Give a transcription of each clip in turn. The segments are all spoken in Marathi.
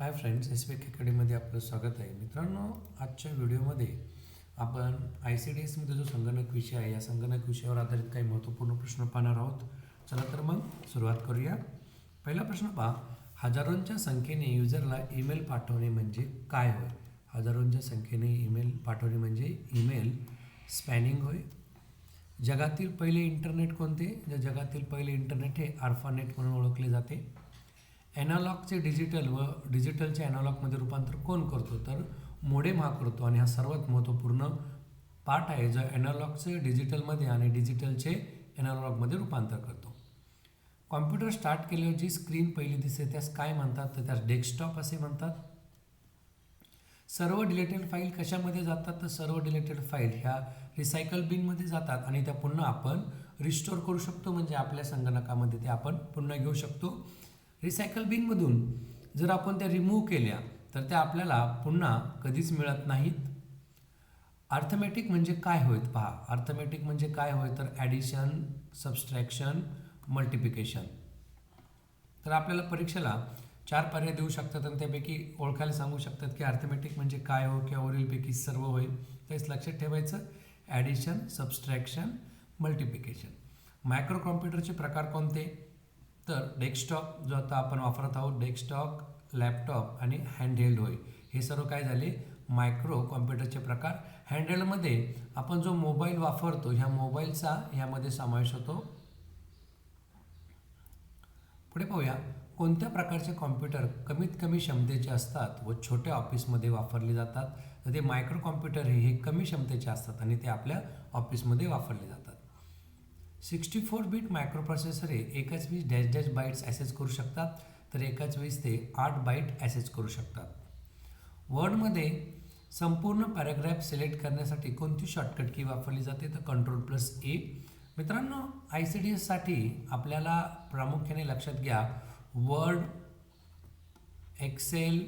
हाय फ्रेंड्स एस पी अकॅडमीमध्ये आपलं स्वागत आहे. मित्रांनो आजच्या व्हिडिओमध्ये आपण आय सी डी एसमध्ये जो संगणक विषय आहे या संगणक विषयावर आधारित काही महत्त्वपूर्ण प्रश्न पाहणार आहोत. चला तर मग सुरुवात करूया. पहिला प्रश्न पहा हजारोंच्या संख्येने युजरला ईमेल पाठवणे म्हणजे काय होय? हजारोंच्या संख्येने ईमेल पाठवणे म्हणजे ईमेल स्पॅनिंग होय. जगातील पहिले इंटरनेट कोणते? जे जगातील पहिले इंटरनेट हे आर्फानेट म्हणून ओळखले जाते. ॲनालॉगचे डिजिटल व डिजिटलचे ॲनालॉगमध्ये रूपांतर कोण करतो? तर मोडेम हा करतो. आणि हा सर्वात महत्त्वपूर्ण पार्ट आहे जो ॲनालॉगचे डिजिटलमध्ये आणि डिजिटलचे ॲनालॉगमध्ये रूपांतर करतो. कॉम्प्युटर स्टार्ट केल्यावर जी स्क्रीन पहिली दिसते त्यास काय म्हणतात? तर त्यास डेस्कटॉप असे म्हणतात. सर्व डिलेटेड फाईल कशामध्ये जातात? तर सर्व डिलेटेड फाईल ह्या रिसायकल बिनमध्ये जातात. आणि त्या पुन्हा आपण रिस्टोर करू शकतो. म्हणजे आपल्या संगणकामध्ये ते आपण पुन्हा घेऊ शकतो. रिसायकल बिनमधून जर आपण त्या रिमूव्ह केल्या तर त्या आपल्याला पुन्हा कधीच मिळत नाहीत. अर्थमॅटिक म्हणजे काय होत पहा. अर्थमॅटिक म्हणजे काय होय? तर ॲडिशन सबस्ट्रॅक्शन मल्टिप्लिकेशन तर आपल्याला परीक्षेला चार पर्याय देऊ शकतात आणि त्यापैकी ओळखायला सांगू शकतात की अर्थमॅटिक म्हणजे काय हो किंवा वरीलपैकी सर्व होईल तेच लक्षात ठेवायचं. ॲडिशन सबस्ट्रॅक्शन मल्टिप्लिकेशन मायक्रो कॉम्प्युटरचे प्रकार कोणते? तर डेस्कटॉप जो आता आपण वापरत आहोत डेस्कटॉप लॅपटॉप आणि हँडहेल्ड होय. हे सर्व काय झाले? मायक्रो कॉम्प्युटरचे प्रकार. हँडहेल्डमध्ये आपण जो मोबाईल वापरतो ह्या मोबाईलचा ह्यामध्ये समावेश होतो. पुढे पाहूया. कोणत्या प्रकारचे कॉम्प्युटर कमीत कमी क्षमतेचे असतात व छोट्या ऑफिसमध्ये वापरले जातात? तर ते मायक्रो कॉम्प्युटर हे हे कमी क्षमतेचे असतात आणि ते आपल्या ऑफिसमध्ये वापरले जातात. Sixty four bit micro processor हे एकाच वेळी डॅश डॅश बाईट्स ॲसेस करू शकतात तर एकाच वेळेस ते आठ बाईट ॲसेस करू शकतात. वर्डमध्ये संपूर्ण पॅराग्राफ सिलेक्ट करण्यासाठी कोणती शॉर्टकट की वापरली जाते तर कंट्रोल प्लस ए. मित्रांनो आय सी डी एससाठी आपल्याला प्रामुख्याने लक्षात घ्या Word Excel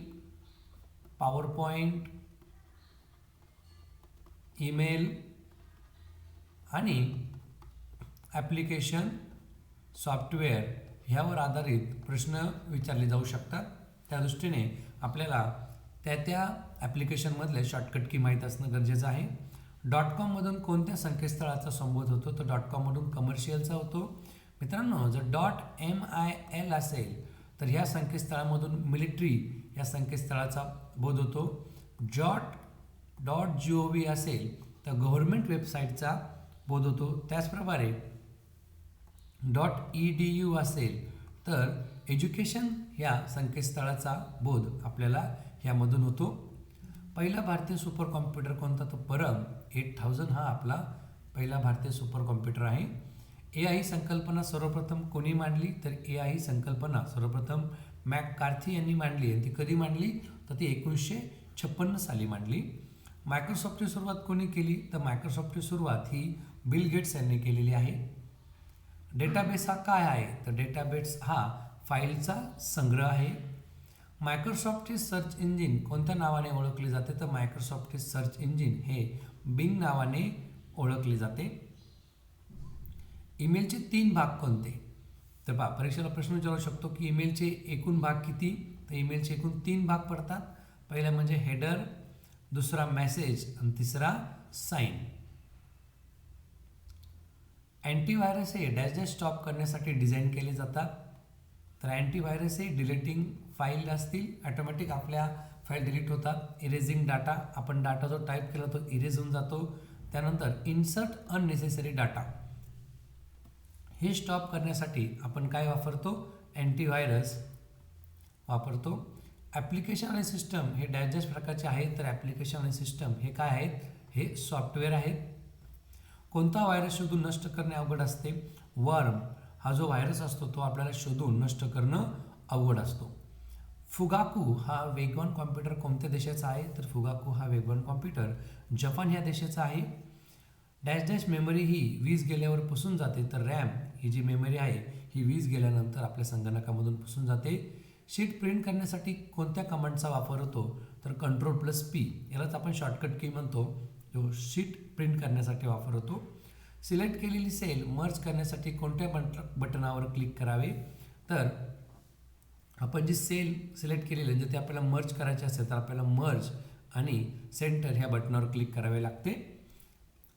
PowerPoint email आणि ॲप्लिकेशन सॉफ्टवेअर ह्यावर आधारित प्रश्न विचारले जाऊ शकतात. त्या दृष्टीने आपल्याला त्या त्या ॲप्लिकेशनमधले शॉर्टकट की माहीत असणं गरजेचं आहे. डॉट कॉममधून कोणत्या संकेतस्थळाचा संबोध होतो? तर डॉट कॉममधून कमर्शियलचा होतो. मित्रांनो जर डॉट एम आय एल असेल तर ह्या संकेतस्थळामधून मिलिटरी या संकेतस्थळाचा बोध होतो. जॉट डॉट जी ओ व्ही असेल तर गव्हर्मेंट वेबसाईटचा बोध होतो. त्याचप्रकारे डॉट ई डी यू असेल तर एज्युकेशन ह्या संकेतस्थळाचा बोध आपल्याला ह्यामधून होतो. पहिला भारतीय सुपर कॉम्प्युटर कोणता? तो परम एट थाउजंड हा आपला पहिला भारतीय सुपर कॉम्प्युटर आहे. ए आय संकल्पना सर्वप्रथम कोणी मांडली? तर ए आय संकल्पना सर्वप्रथम मॅक कार्थी यांनी मांडली आणि ती कधी मांडली? तर ती एकोणीसशे छप्पन्न साली मांडली. मायक्रोसॉफ्टची सुरुवात कोणी केली? तर मायक्रोसॉफ्टची सुरुवात ही बिल गेट्स यांनी केलेली आहे. डेटाबेस हा काय आहे? तर डेटाबेस हा फाईलचा संग्रह आहे. मायक्रोसॉफ्टचे सर्च इंजिन कोणत्या नावाने ओळखले जाते? तर मायक्रोसॉफ्टचे सर्च इंजिन हे बिंग नावाने ओळखले जाते. ईमेलचे तीन भाग कोणते? तर बा परीक्षेला प्रश्न विचारू शकतो की ईमेलचे एकूण भाग किती? तर ईमेलचे एकूण तीन भाग पडतात. पहिला म्हणजे हेडर दुसरा मेसेज आणि तिसरा साईन अँटीव्हायरस हे डॅश स्टॉप करण्यासाठी डिझाईन केले जातात. तर अँटीव्हायरस हे डिलेटिंग फाईल असतील ॲटोमॅटिक आपल्या फाईल डिलीट होतात. इरेझिंग डाटा आपण डाटा जो टाईप केला तो इरेज होऊन जातो. त्यानंतर इन्सर्ट अननेसेसरी डाटा हे स्टॉप करण्यासाठी आपण काय वापरतो? अँटीव्हायरस वापरतो. ॲप्लिकेशन आणि सिस्टम हे डॅश प्रकारचे आहेत तर ॲप्लिकेशन आणि सिस्टम हे काय आहेत? हे सॉफ्टवेअर आहेत. कोणता व्हायरस शोधून नष्ट करणे अवघड असते? वर्म हा जो व्हायरस असतो तो आपल्याला शोधून नष्ट करणं अवघड असतो. फुगाकू हा वेगवान कॉम्प्युटर कोणत्या देशाचा आहे? तर फुगाकू हा वेगवान कॉम्प्युटर जपान ह्या देशाचा आहे. डॅश डॅश मेमरी ही वीज गेल्यावर पुसून जाते तर रॅम ही जी मेमरी आहे ही वीज गेल्यानंतर आपल्या संगणकामधून पुसून जाते. शीट प्रिंट करण्यासाठी कोणत्या कमांडचा वापर होतो? तर कंट्रोल प्लस पी यालाच आपण शॉर्टकट की म्हणतो. जो शीट प्रिंट करण्यासाठी वापर होतो सिलेक्ट केलेली सेल मर्ज करण्यासाठी कोणत्या बट बटनावर क्लिक करावे? तर आपण जी सेल सिलेक्ट केलेली जर ते आपल्याला मर्ज करायचे असेल तर आपल्याला मर्ज आणि सेंटर ह्या बटनावर क्लिक करावे लागते.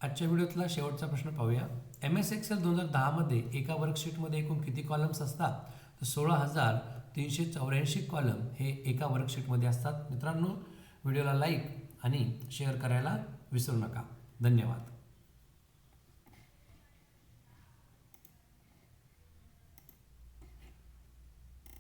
आजच्या व्हिडिओतला शेवटचा प्रश्न पाहूया. एम एस एक्सेल दोन हजार दहामध्ये एका वर्कशीटमध्ये एकूण किती कॉलम्स असतात? तर सोळा हजार तीनशे चौऱ्याऐंशी कॉलम हे एका वर्कशीटमध्ये असतात. मित्रांनो व्हिडिओला लाईक आणि शेअर करायला विसरू नका. धन्यवाद.